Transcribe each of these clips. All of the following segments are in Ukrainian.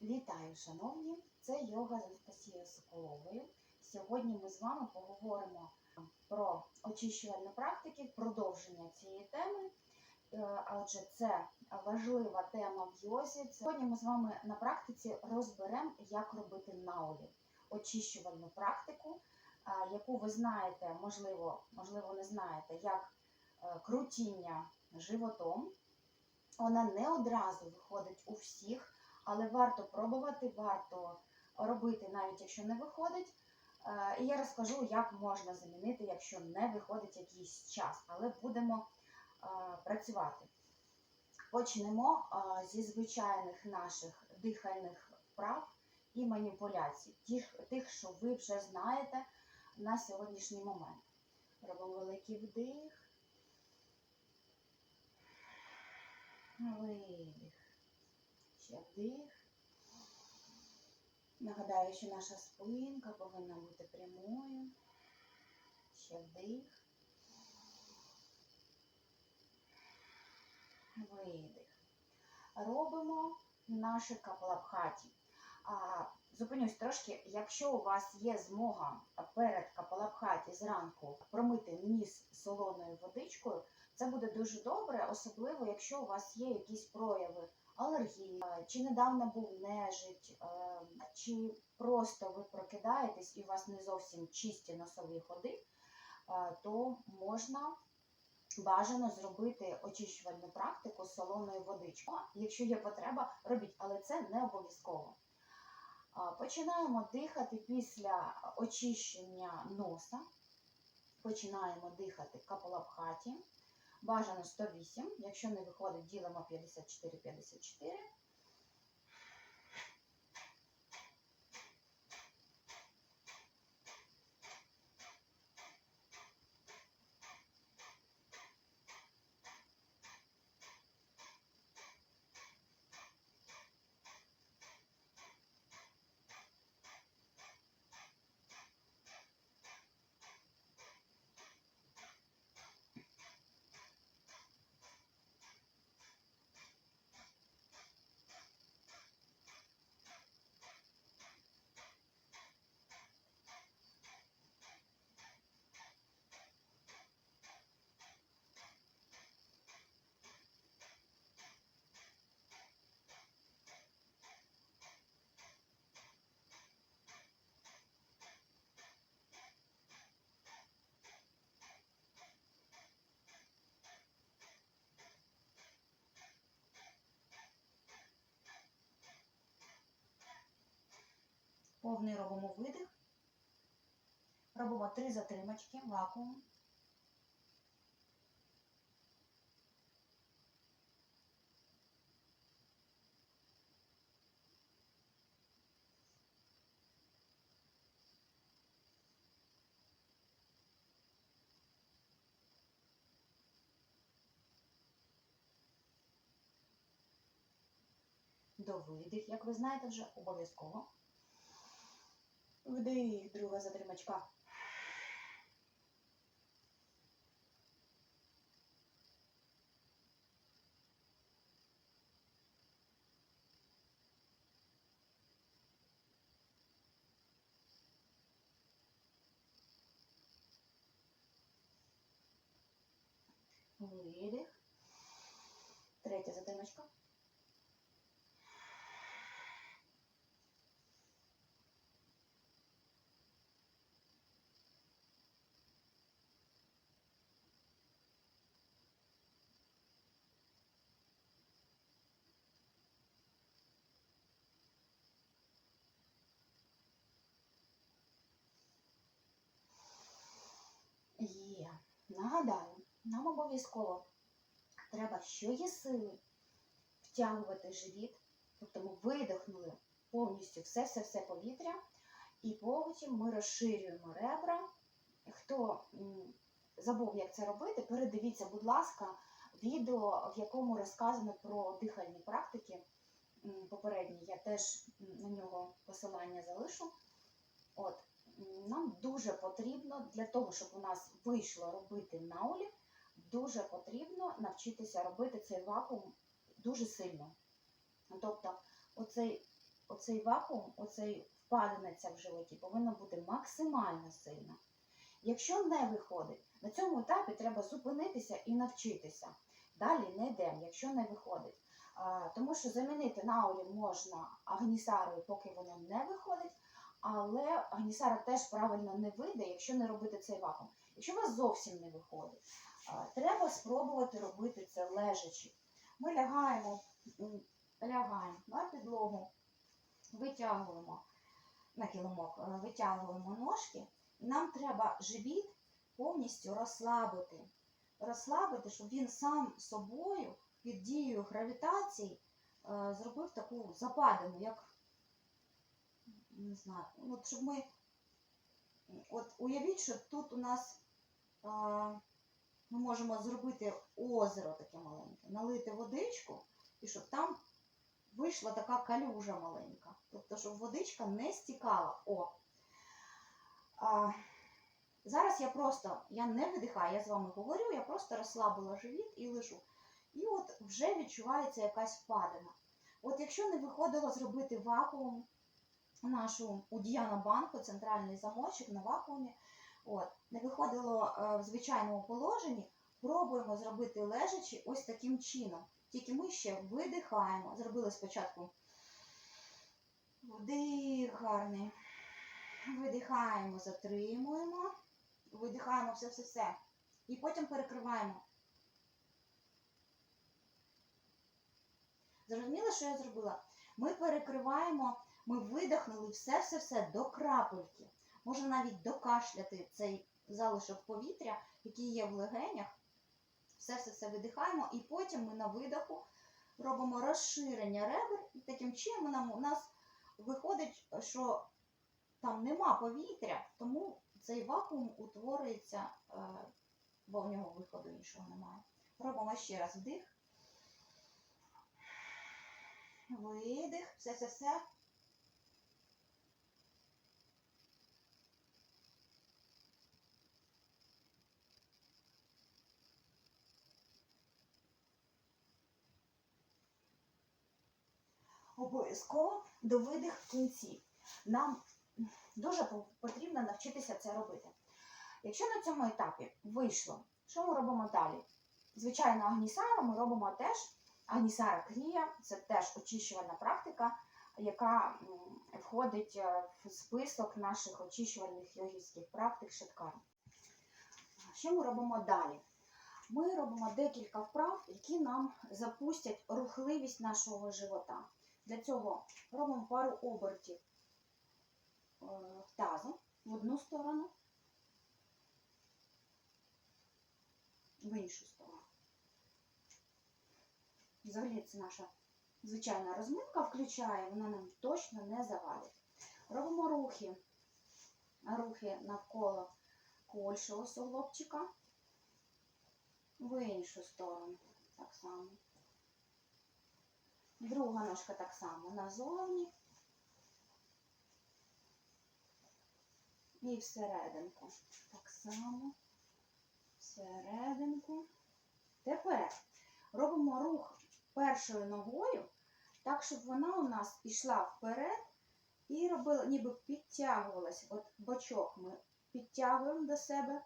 Вітаю, шановні! Це йога з Анастасією Соколовою. Сьогодні ми з вами поговоримо про очищувальні практики, продовження цієї теми. Е, А отже, це важлива тема в йозі. Сьогодні ми з вами на практиці розберемо, як робити наолі, очищувальну практику, яку ви знаєте, можливо, можливо, не знаєте, як е, крутіння животом. Вона не одразу виходить у всіх, але варто пробувати, варто робити, навіть якщо не виходить. Е, І я розкажу, як можна замінити, якщо не виходить якийсь час, але будемо е, працювати. Почнемо е, зі звичайних наших дихальних вправ і маніпуляцій, тих, тих, що ви вже знаєте на сьогоднішній момент. Робимо великий вдих. Видих. Ще вдих. Нагадаю, що наша спинка повинна бути прямою. Ще вдих. Видих. Робимо наші капалабхаті. Зупинюсь трошки, якщо у вас є змога перед капалабхаті зранку промити ніс солоною водичкою, це буде дуже добре, особливо якщо у вас є якісь прояви алергії, чи недавно був нежить, чи просто ви прокидаєтесь і у вас не зовсім чисті носові ходи, то можна бажано зробити очищувальну практику з солоною водичкою. Якщо є потреба, робіть, але це не обов'язково. Починаємо дихати після очищення носа. Починаємо дихати капалабхаті. Бажано 108. Якщо не виходить, ділимо 54-54. Повний робимо видих. Робимо три затримочки, вакуум. До видих, як ви знаєте, вже обов'язково. Вдих, друга затримачка. Видих. Третя затримачка. Є. Нагадаю, нам обов'язково треба, що сили, втягувати живіт, тобто ми видихнули повністю все-все-все повітря, і потім ми розширюємо ребра. Хто забув, як це робити, передивіться, будь ласка, відео, в якому розказано про дихальні практики. Попередній я теж на нього посилання залишу. От, нам дуже потрібно для того, щоб у нас вийшло робити наулі, дуже потрібно навчитися робити цей вакуум дуже сильно. Тобто, оцей оцей вакуум, оцей впадениця в животі повинна бути максимально сильна. Якщо не виходить, на цьому етапі треба зупинитися і навчитися. Далі не йдемо, якщо не виходить. Тому що замінити наурін можна агнісарою, поки воно не виходить, але агнісара теж правильно не вийде, якщо не робити цей вакуум. Якщо у вас зовсім не виходить, треба спробувати робити це лежачи. Ми лягаємо, лягаємо на підлогу, витягуємо на килимок, е, витягуємо ножки, і нам треба живіт повністю розслабити. Розслабити, щоб він сам собою під дією гравітації е, зробив таку западину, як не знаю, ну, от щоб ми. От уявіть, що тут у нас е, ми можемо зробити озеро таке маленьке, налити водичку, і щоб там вийшла така калюжа маленька. Тобто, щоб водичка не стікала. О. А, зараз я просто я не видихаю, я з вами говорю, я просто розслабила живіт і лежу. І от вже відчувається якась впадина. От якщо не виходило зробити вакуум нашу у Діана банку, центральний замочок на вакуумі, от, не виходило е, в звичайному положенні, пробуємо зробити лежачи ось таким чином. Тільки ми ще видихаємо. Зробили спочатку вдих гарний. Видихаємо, затримуємо, видихаємо все-все-все. І потім перекриваємо. Зрозуміли, що я зробила? Ми перекриваємо, ми видихнули все-все-все до крапельки. Можна навіть докашляти цей залишок повітря, який є в легенях. Все-все-все видихаємо, і потім ми на видоху робимо розширення ребер, і таким чином у нас виходить, що там нема повітря, тому цей вакуум утворюється, е, бо в нього виходу іншого немає. Робимо ще раз вдих. Видих, все-все-все. Обов'язково до видих в кінці. Нам дуже потрібно навчитися це робити. Якщо на цьому етапі вийшло, що ми робимо далі? Звичайно, агнісару ми робимо теж агнісара крія, це теж очищувальна практика, яка входить е, в список наших очищувальних йогівських практик шаткар. Що ми робимо далі? Ми робимо декілька вправ, які нам запустять рухливість нашого живота. Для цього робимо пару обертів е, тазом в одну сторону, в іншу сторону. Взагалі це наша звичайна розминка включає, вона нам точно не завадить. Робимо рухи, рухи навколо кольшого суглобчика, в іншу сторону так само. Друга ножка так само назовні. І всерединку. Так само. Всерединку. Тепер робимо рух першою ногою, так, щоб вона у нас пішла вперед і робила, ніби підтягувалась. От бочок ми підтягуємо до себе,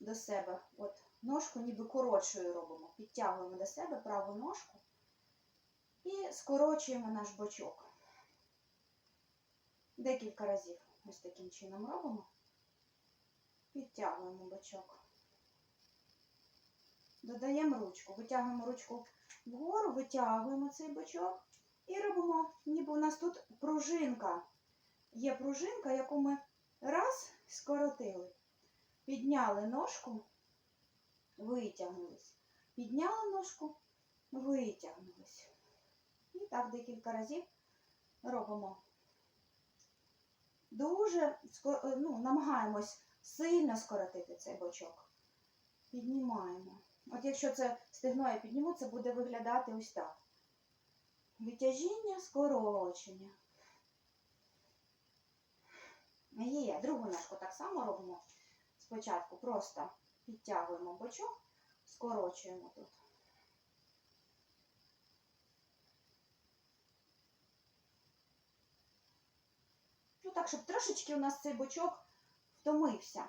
до себе. От ножку ніби коротшою робимо. Підтягуємо до себе праву ножку і скорочуємо наш бочок. Декілька разів ось таким чином робимо. Підтягуємо бочок. Додаємо ручку, витягуємо ручку вгору, витягуємо цей бочок і робимо, ніби у нас тут пружинка. Є пружинка, яку ми раз скоротили. Підняли ножку, витягнулись. Підняли ножку, витягнулись. І так декілька разів робимо. Дуже ну, намагаємось сильно скоротити цей бочок. Піднімаємо. От якщо це стегно я підніму, це буде виглядати ось так. Витяжіння, скорочення. Є, другу ножку так само робимо. Спочатку просто підтягуємо бочок, скорочуємо тут. Ну так, щоб трошечки у нас цей бочок втомився.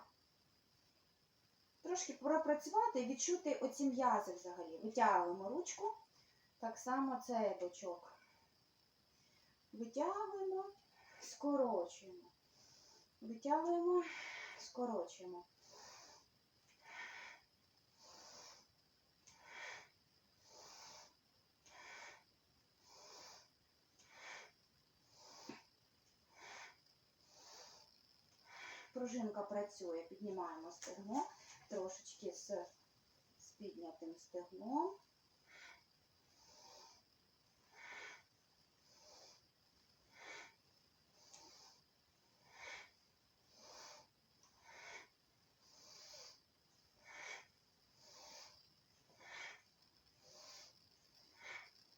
Трошки пропрацювати і відчути оці м'язи взагалі. Витягуємо ручку. Так само цей бочок. Витягуємо, скорочуємо. Витягуємо, скорочуємо. Пружинка працює, піднімаємо стегно, трошечки з, з піднятим стегном.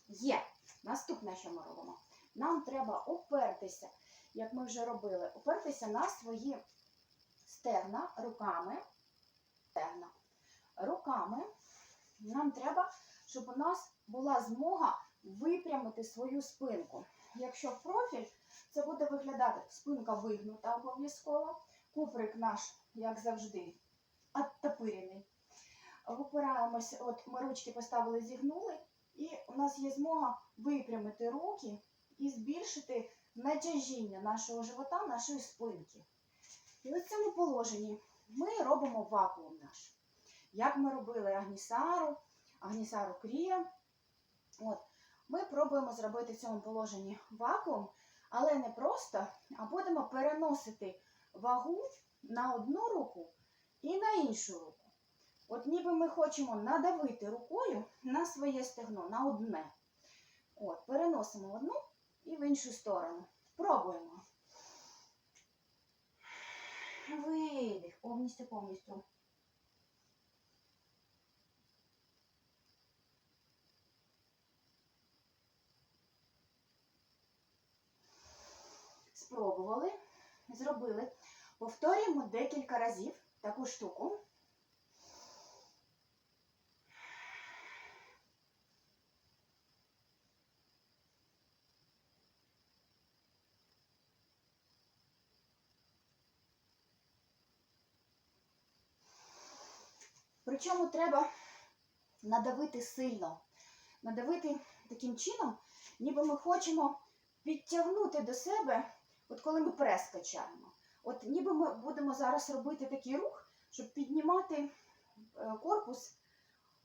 Є. Наступне, що ми робимо? Нам треба опертися, як ми вже робили, опертися на свої стегна руками. Стегна. Руками нам треба, щоб у нас була змога випрямити свою спинку. Якщо в профіль, це буде виглядати спинка вигнута обов'язково, куприк наш, як завжди, оттопирений. Випираємося, от ми ручки поставили, зігнули, і у нас є змога випрямити руки і збільшити натяжіння нашого живота, нашої спинки. І в цьому положенні ми робимо вакуум наш. Як ми робили агнісару, агнісару крія. От. Ми пробуємо зробити в цьому положенні вакуум, але не просто, а будемо переносити вагу на одну руку і на іншу руку. От ніби ми хочемо надавити рукою на своє стегно, на одне. От, Переносимо в одну і в іншу сторону. Пробуємо. Видих. Повністю, повністю. Спробували, зробили. Повторюємо декілька разів таку штуку. Причому треба надавити сильно. Надавити таким чином, ніби ми хочемо підтягнути до себе, от коли ми прес качаємо. От ніби ми будемо зараз робити такий рух, щоб піднімати е, корпус,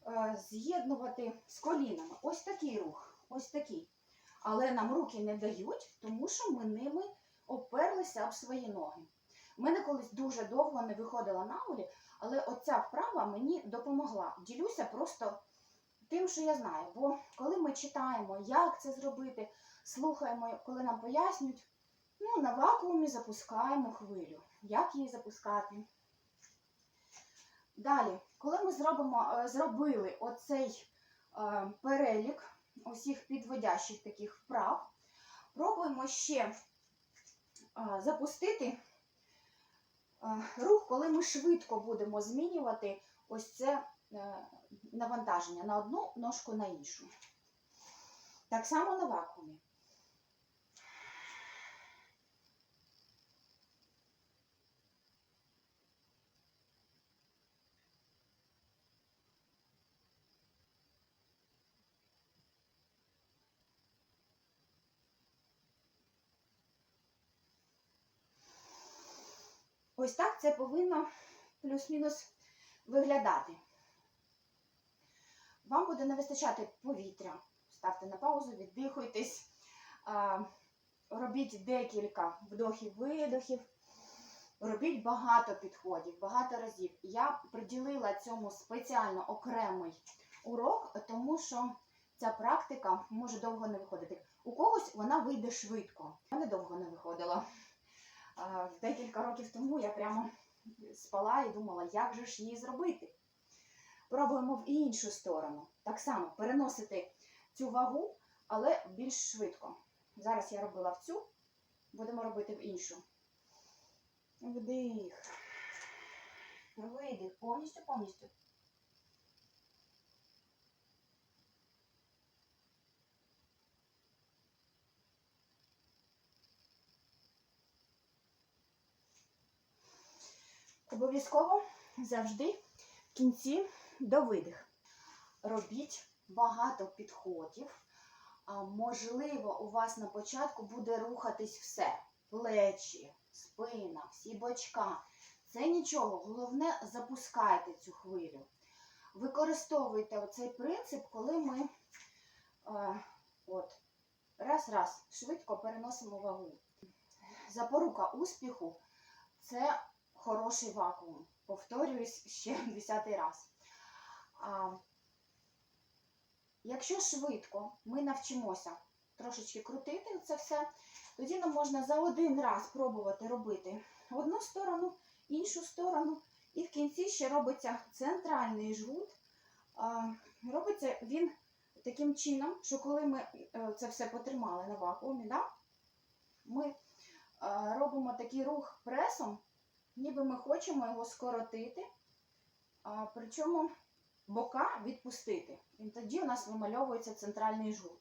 е, з'єднувати з колінами. Ось такий рух, ось такий. Але нам руки не дають, тому що ми ними оперлися об свої ноги. У мене колись дуже довго не виходила на улі, але оця вправа мені допомогла. Ділюся просто тим, що я знаю. Бо коли ми читаємо, як це зробити, слухаємо, коли нам пояснюють, ну, на вакуумі запускаємо хвилю. Як її запускати? Далі, коли ми зробимо, е, зробили оцей е, перелік усіх підводящих таких вправ, пробуємо ще е, запустити рух, коли ми швидко будемо змінювати ось це е, навантаження на одну ножку на іншу. Так само на вакуумі. Ось так це повинно плюс-мінус виглядати. Вам буде не вистачати повітря. Ставте на паузу, віддихуйтесь, робіть декілька вдохів-видохів, робіть багато підходів, багато разів. Я приділила цьому спеціально окремий урок, тому що ця практика може довго не виходити. У когось вона вийде швидко. Мене довго не виходила декілька років тому я прямо спала і думала, як же ж її зробити. Пробуємо в іншу сторону. Так само переносити цю вагу, але більш швидко. Зараз я робила в цю, будемо робити в іншу. Вдих. Видих. Повністю, повністю. Обов'язково завжди в кінці до видих. Робіть багато підходів. Можливо, у вас на початку буде рухатись все: плечі, спина, всі бочка. Це нічого, головне запускайте цю хвилю. Використовуйте оцей принцип, коли ми е, от, раз-раз швидко переносимо вагу. Запорука успіху це хороший вакуум. Повторююсь ще десятий раз. А, якщо швидко ми навчимося трошечки крутити це все, тоді нам можна за один раз пробувати робити одну сторону, іншу сторону, і в кінці ще робиться центральний жгут. А, робиться він таким чином, що коли ми е, це все потримали на вакуумі, да, ми е, робимо такий рух пресом, ніби ми хочемо його скоротити, а, причому бока відпустити. І тоді у нас вимальовується центральний жгут.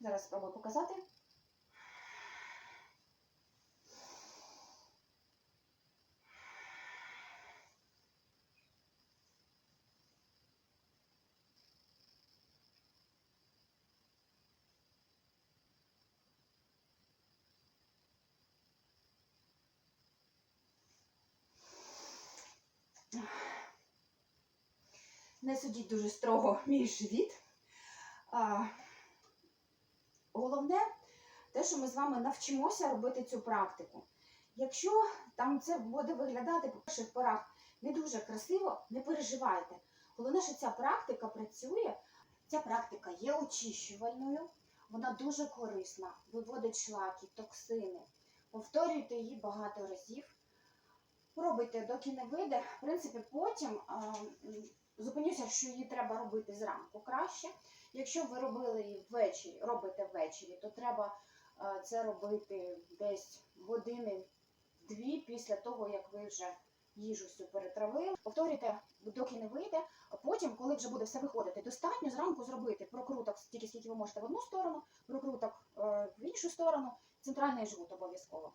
Зараз спробую показати. Не судіть дуже строго мій живіт. А, головне, те, що ми з вами навчимося робити цю практику. Якщо там це буде виглядати по перших порах не дуже красиво, не переживайте. Головне, що ця практика працює, ця практика є очищувальною, вона дуже корисна, виводить шлаки, токсини. Повторюйте її багато разів. Пробуйте, доки не вийде. В принципі, потім а, зупинюся, що її треба робити зранку краще. Якщо ви робили її ввечері, робите ввечері, то треба це робити десь години дві після того, як ви вже їжу всю перетравили. Повторюйте, доки не вийде. Потім, коли вже буде все виходити, достатньо зранку зробити прокруток стільки, скільки ви можете в одну сторону, прокруток е, в іншу сторону, центральний жгут обов'язково.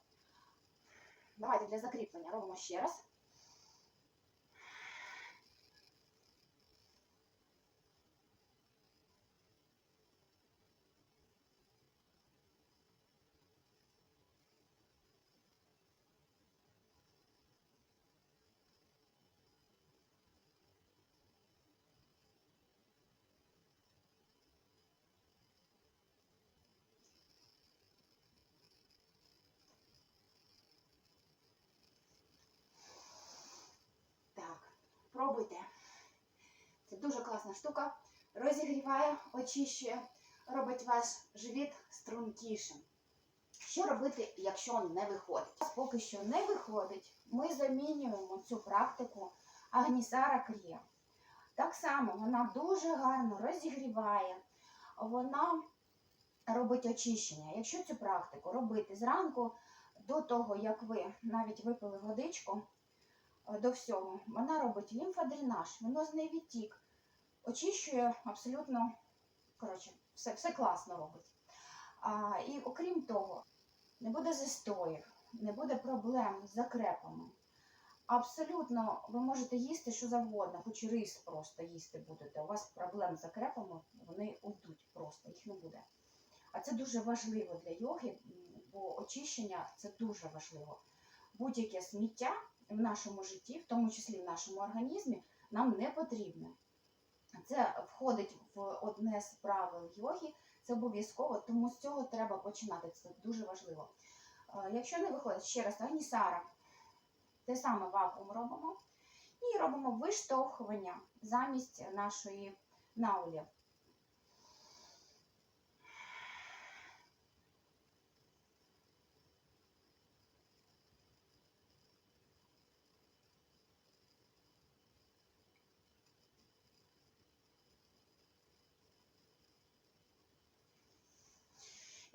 Давайте для закріплення робимо ще раз. Так, пробуйте. Це дуже класна штука. Розігріває, очищує, робить ваш живіт стрункішим. Що робити, якщо не виходить? Поки що не виходить, ми замінюємо цю практику Агнісара Крія. Так само вона дуже гарно розігріває, вона робить очищення. Якщо цю практику робити зранку, до того, як ви навіть випили водичку, до всього, вона робить лімфодренаж, венозний відтік, очищує абсолютно, коротше, все, все класно робить. А, і окрім того, не буде застоїв, не буде проблем з закрепами. Абсолютно ви можете їсти що завгодно, хоч рис просто їсти будете. У вас проблем з закрепами, вони уйдуть просто, їх не буде. А це дуже важливо для йоги, бо очищення це дуже важливо. Будь-яке сміття в нашому житті, в тому числі в нашому організмі, нам не потрібне. Це входить в одне з правил йоги, це обов'язково, тому з цього треба починати. Це дуже важливо. Е, Якщо не виходить, ще раз, Агнісара, те саме вакуум робимо і робимо виштовхування замість нашої наулі.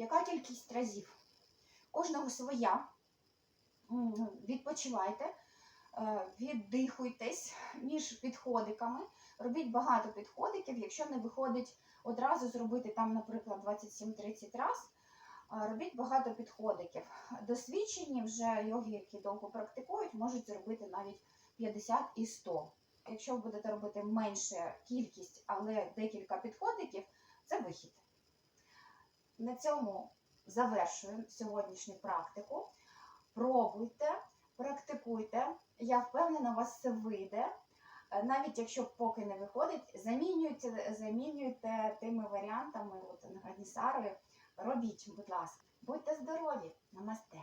Яка кількість разів? Кожного своя. Відпочивайте, е, віддихуйтесь між підходиками. Робіть багато підходиків. Якщо не виходить одразу зробити там, наприклад, 27-30 раз, е, робіть багато підходиків. Досвідчені вже йоги, які довго практикують, можуть зробити навіть 50 і 100. Якщо ви будете робити менше кількість, але декілька підходиків, це вихід. На цьому завершуємо сьогоднішню практику. Пробуйте, практикуйте. Я впевнена, у вас все вийде. Е, Навіть якщо поки не виходить, замінюйте, замінюйте тими варіантами, от Гарнісари. Робіть, будь ласка. Будьте здорові! Намасте!